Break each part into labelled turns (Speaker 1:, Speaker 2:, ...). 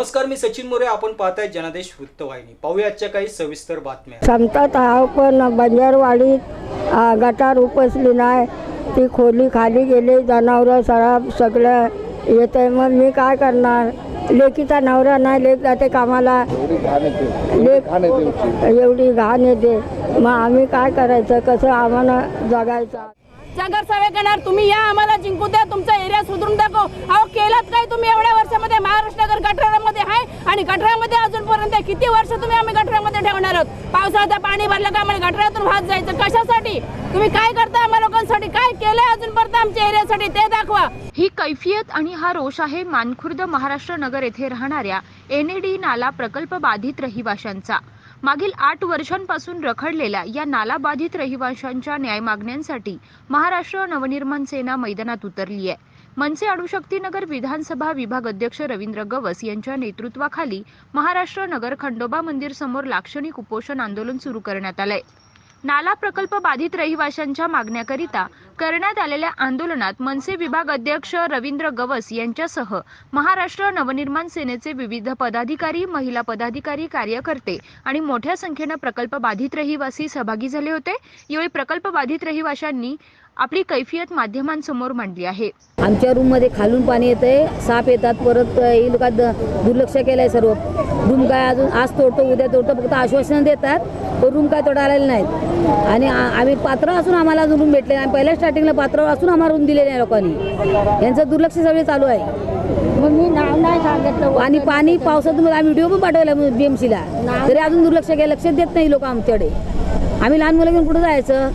Speaker 1: नमस्कार मी सचिन मोरे. आपण पाहताय जनादेश वृत्तवाहिनी. पाहूया आजच्या काही सविस्तर बातम्या.
Speaker 2: क्षमतात आहो पण बंजारवाडीत गटार उपसली नाही. ती खोली खाली गेली. जनावरं सराब सगळं येत आहे मग मी काय करणार? लेकीचा नवरा नाही. लेक जाते कामाला. लेक एवढी घाण येते. मग आम्ही काय करायचं? कसं आम्हाला जगायचं?
Speaker 3: नगरसेवक येणार तुम्ही या आम्हाला जिंकू द्या. तुमचा एरिया सुधरून दाखव अहो केलात काय तुम्ही एवढ्या वर्षामध्ये? महाराष्ट्र नगर गटरामध्ये आहे आणि गटरामध्ये अजूनपर्यंत किती वर्ष तुम्ही आम्ही गटरामध्ये ठेवणार आहोत? पावसाळ्यात पाणी भरलं का? आम्हाला गटरातून भात जायचं. कशासाठी? तुम्ही काय करता आम्हा लोकांसाठी? काय केलंय अजूनपर्यंत आमच्या एरियासाठी? ते दाखवा.
Speaker 4: ही कैफियत आणि हा रोष आहे मानखुर्द महाराष्ट्र नगर येथे राहणाऱ्या एनएडी नाला प्रकल्प बाधित रहिवाशांचा. मागील आठ वर्षांपासून रखडलेल्या या नालाबाधित रहिवाशांच्या न्याय मागण्यांसाठी महाराष्ट्र नवनिर्माण सेना मैदानात उतरली आहे. मनसे अणुशक्तीनगर विधानसभा विभाग अध्यक्ष रवींद्र गवस यांच्या नेतृत्वाखाली महाराष्ट्र नगर खंडोबा मंदिर समोर लाक्षणिक उपोषण आंदोलन सुरू करण्यात आलंय. नाला प्रकल्प बाधित रहिवाशांच्या मागण्याकरिता करण्यात आलेल्या आंदोलनात मनसे विभाग अध्यक्ष रवींद्र गवस यांच्यासह महाराष्ट्र नवनिर्माण सेनेचे विविध पदाधिकारी महिला पदाधिकारी कार्यकर्ते आणि मोठ्या संख्येनं प्रकल्प बाधित रहिवासी सहभागी झाले होते. यावेळी प्रकल्प बाधित रहिवाशांनी आपली कैफियत माध्यमांसमोर मांडली आहे.
Speaker 5: आमच्या रूममध्ये खालून पाणी येतंय साप येतात परत हे लोक दुर्लक्ष केलंय सर्व. रूम काय अजून आज तोडतो उद्या तोडतो फक्त आश्वासन देतात पण रूम काय तोडा आलेले नाहीत. आणि आ- आम्ही पात्र असून आम्हाला अजून रूम भेटले नाही. पहिल्या स्टार्टिंगला पात्र असून आम्हाला रूम दिले नाही लोकांनी. यांचं दुर्लक्ष सगळे चालू आहे.
Speaker 2: मग मी नाव नाही सांगितलं.
Speaker 5: आणि पाणी पावसातून आम्ही व्हिडिओ पण पाठवला बीएमसीला तरी अजून दुर्लक्ष केलं लक्ष देत नाही लोक आमच्याकडे. आम्ही लहान मुलं घेऊन कुठं जायचं?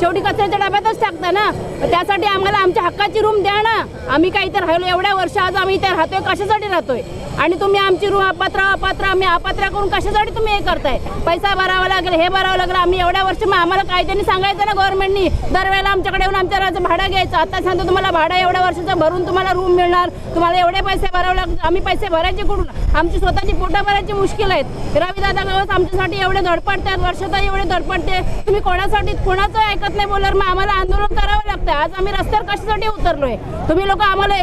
Speaker 3: शेवटी कचऱ्याच्या डब्यातच टाकता ना? त्यासाठी आम्हाला आमच्या हक्काची रूम द्या ना. आम्ही काही इथे राहिलो एवढ्या वर्ष आज आम्ही इथे राहतोय कशासाठी राहतोय? आणि तुम्ही आमची रूम अपात्र अपात्र आम्ही अपात्र करून कशासाठी तुम्ही हे करताय? पैसा भरावा लागेल हे भरावं लागेल आम्ही एवढ्या वर्ष मग आम्हाला कायद्याने सांगायचं ना गव्हर्नमेंटनी दरवेळेला आमच्याकडे येऊन आमच्या भाडं घ्यायचं. आता सांगतो तुम्हाला भाडं एवढ्या वर्षाचं भरून तुम्हाला रूम मिळणार. तुम्हाला एवढे पैसे भरावे लागतात आम्ही पैसे भरायचे कुठून? आमची स्वतःची पोटं भरायची मुश्किल आहेत. रवी दादा गावात आमच्यासाठी एवढे धडपडतात वर्षात एवढे धडपडते. तुम्ही कोणासाठी कोणाचं ऐकत नाही बोलणार मग आम्हाला आंदोलन करावं लागतं. आज आम्ही रस्त्यावर कशासाठी उतरलोय? तुम्ही लोक आम्हाला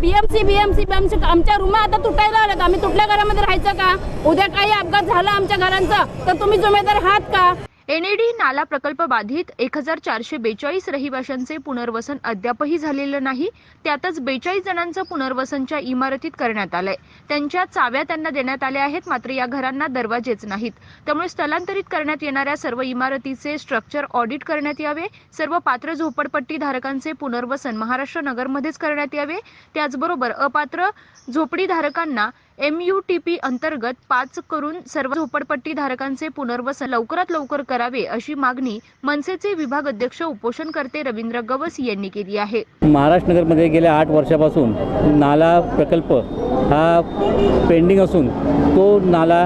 Speaker 3: बीएमसी बीएमसी बीएमसी आमच्या रूम आता तुटायला आल्यात. आम्ही तुटल्या घरामध्ये राहायचं का? उद्या काही अपघात झाला आमच्या घरांचा तर तुम्ही जुमेदार आहात का?
Speaker 4: एनएडी नाला प्रकल्प बाधित. एक हजार चारशे बेचाळीस रहिवाशांचे पुनर्वसन अद्यापही झालेलं नाही. त्यातच बेचाळीस जणांचं पुनर्वसनच्या इमारतीत करण्यात आलंय. त्यांच्या चाव्या त्यांना देण्यात आल्या आहेत मात्र या घरांना दरवाजेच नाहीत. त्यामुळे स्थलांतरित करण्यात येणाऱ्या सर्व इमारतीचे स्ट्रक्चर ऑडिट करण्यात यावे. सर्व पात्र झोपडपट्टी धारकांचे पुनर्वसन महाराष्ट्र नगरमध्येच करण्यात यावे. त्याचबरोबर अपात्र झोपडीधारकांना MUTP M U T P अंतर्गत पाच करून सर्व झोपडपट्टी धारकांचे पुनर्वसन लवकरात लवकर करावे अशी मागणी मनसेचे विभाग अध्यक्ष उपोषणकर्ते रवींद्र गवस यांनी केली आहे.
Speaker 6: महाराष्ट्र नगरमध्ये गेल्या आठ वर्षापासून नाला प्रकल्प हा पेंडिंग असून तो नाला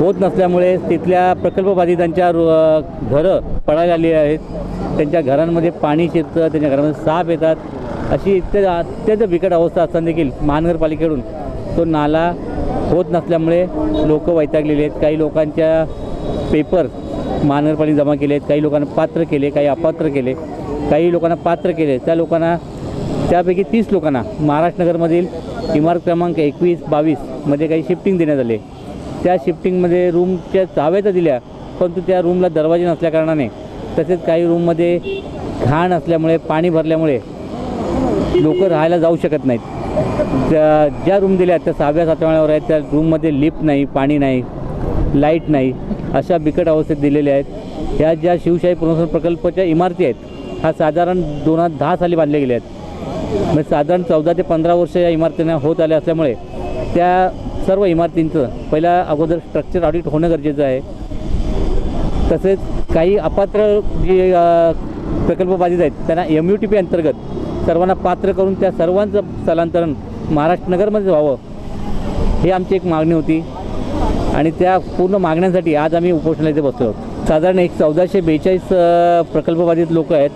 Speaker 6: होत नसल्यामुळे तिथल्या प्रकल्पबाधितांच्या घरं पडायला आली आहेत. त्यांच्या घरांमध्ये पाणी शिरतं त्यांच्या घरामध्ये साप येतात. अशी इत्यादी अत्यंत बिकट अवस्था असताना देखील महानगरपालिकेकडून तो नाला होत नसल्यामुळे लोक वैतागलेले आहेत. काही लोकांच्या पेपर महानगरपालिका जमा केले आहेत काही लोकांना पात्र केले काही अपात्र केले. काही लोकांना पात्र केले. त्या लोकांना त्यापैकी तीस लोकांना महाराष्ट्र नगरमधील इमारत क्रमांक एकवीस बावीसमध्ये काही शिफ्टिंग देण्यात आले. त्या शिफ्टिंगमध्ये रूमच्या चाव्या तर दिल्या परंतु त्या रूमला दरवाजे नसल्याकारणाने तसेच काही रूममध्ये घाण असल्यामुळे पाणी भरल्यामुळे लोक राहायला जाऊ शकत नाहीत. ज्या ज्या रूम दिल्या त्या सहाव्या सातव्या आहेत त्या रूममध्ये लिफ्ट नाही पाणी नाही लाइट नाही अशा बिकट अवस्थेत दिलेल्या आहेत. ह्या ज्या शिवशाही पुनर्वसन प्रकल्पाच्या इमारती आहेत ह्या साधारण दोन हजार दहा साली बांधल्या गेल्या आहेत. म्हणजे साधारण चौदा ते पंधरा वर्ष या इमारतींना होत आल्या असल्यामुळे त्या सर्व इमारतींचं पहिल्या अगोदर स्ट्रक्चर ऑडिट होणं गरजेचं आहे. तसेच काही अपात्र जे प्रकल्प बाधित आहेत त्यांना एम यू टी पी अंतर्गत सर्वांना पात्र करून त्या सर्वांचं स्थलांतरण महाराष्ट्र नगरमध्ये व्हावं ही आमची एक मागणी होती. आणि त्या पूर्ण मागण्यांसाठी आज आम्ही उपोषणाला इथे बसलो आहोत. साधारण एक चौदाशे बेचाळीस प्रकल्पबाधित लोक आहेत.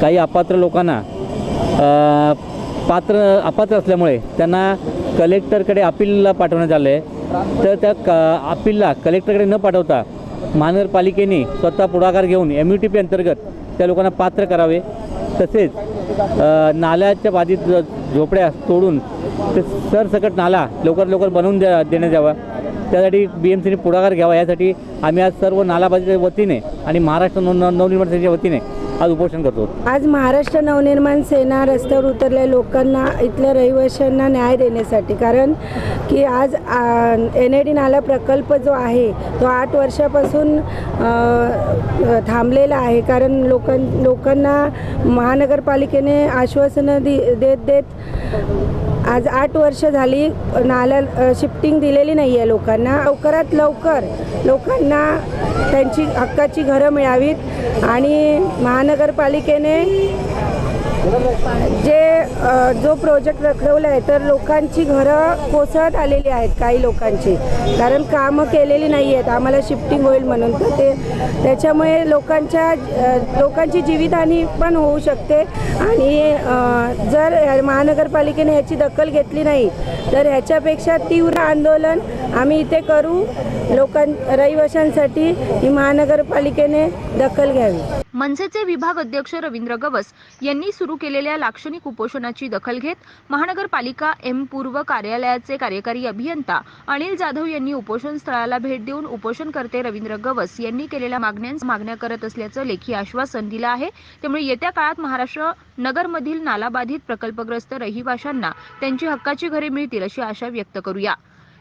Speaker 6: काही अपात्र लोकांना पात्र अपात्र असल्यामुळे त्यांना कलेक्टरकडे अपीलला पाठवण्यात आलं आहे. तर त्या क अपीलला कलेक्टरकडे न पाठवता महानगरपालिकेने स्वतः पुढाकार घेऊन एम यू टी पी अंतर्गत त्या लोकांना पात्र करावे. तसेच नाल्याच्या बाधित झोपड्या तोडून ते सरसकट नाला लवकर लवकर बनवून द्या देण्यात यावा. त्यासाठी बी एम सीने पुढाकार घ्यावा. यासाठी आम्ही आज सर्व नालाबाजीच्या वतीने आणि महाराष्ट्र नव नवनिर्माण सेनेच्या वतीने आज उपोषण करतो.
Speaker 2: आज महाराष्ट्र नवनिर्माण सेना रस्त्यावर उतरल्या लोकांना इथल्या रहिवाशांना न्याय देण्यासाठी. कारण की आज एन ए डी नाला प्रकल्प जो आहे तो आठ वर्षापासून थांबलेला आहे. कारण लोकां लोकांना महानगरपालिकेने आश्वासनं दि देत देत आज आठ वर्ष झाली नाला शिफ्टिंग दिलेली नाही आहे लोकांना. लवकरात लवकर लोकांना त्यांची हक्काची घरं मिळावीत आणि महानगरपालिकेने जे जो प्रोजेक्ट रखडवला आहे तर लोकांची घरं कोसळत आलेली आहेत काही लोकांची. कारण कामं केलेली नाही आहेत आम्हाला शिफ्टिंग होईल म्हणून. तर ते त्याच्यामुळे लोकांच्या लोकांची जीवितहानी पण होऊ शकते. आणि जर महानगरपालिकेने ह्याची दखल घेतली नाही तर ह्याच्यापेक्षा तीव्र आंदोलन आम्ही इथे करू. लोकां रहिवाशांसाठी ही महानगरपालिकेने दखल घ्यावी.
Speaker 4: मनसेचे विभाग अध्यक्ष रवींद्र गवस यांनी सुरू केलेल्या लाक्षणिक उपोषणाची दखल घेत महानगरपालिका एम पूर्व कार्यालयाचे कार्यकारी अभियंता अनिल जाधव यांनी उपोषण स्थळाला भेट देऊन उपोषणकर्ते रवींद्र गवस यांनी केलेल्या मागण्यांस मागण्या करत असल्याचं लेखी आश्वासन दिलं आहे. त्यामुळे येत्या काळात महाराष्ट्र नगरमधील नालाबाधित प्रकल्पग्रस्त रहिवाशांना त्यांची हक्काची घरे मिळतील अशी आशा व्यक्त करूया.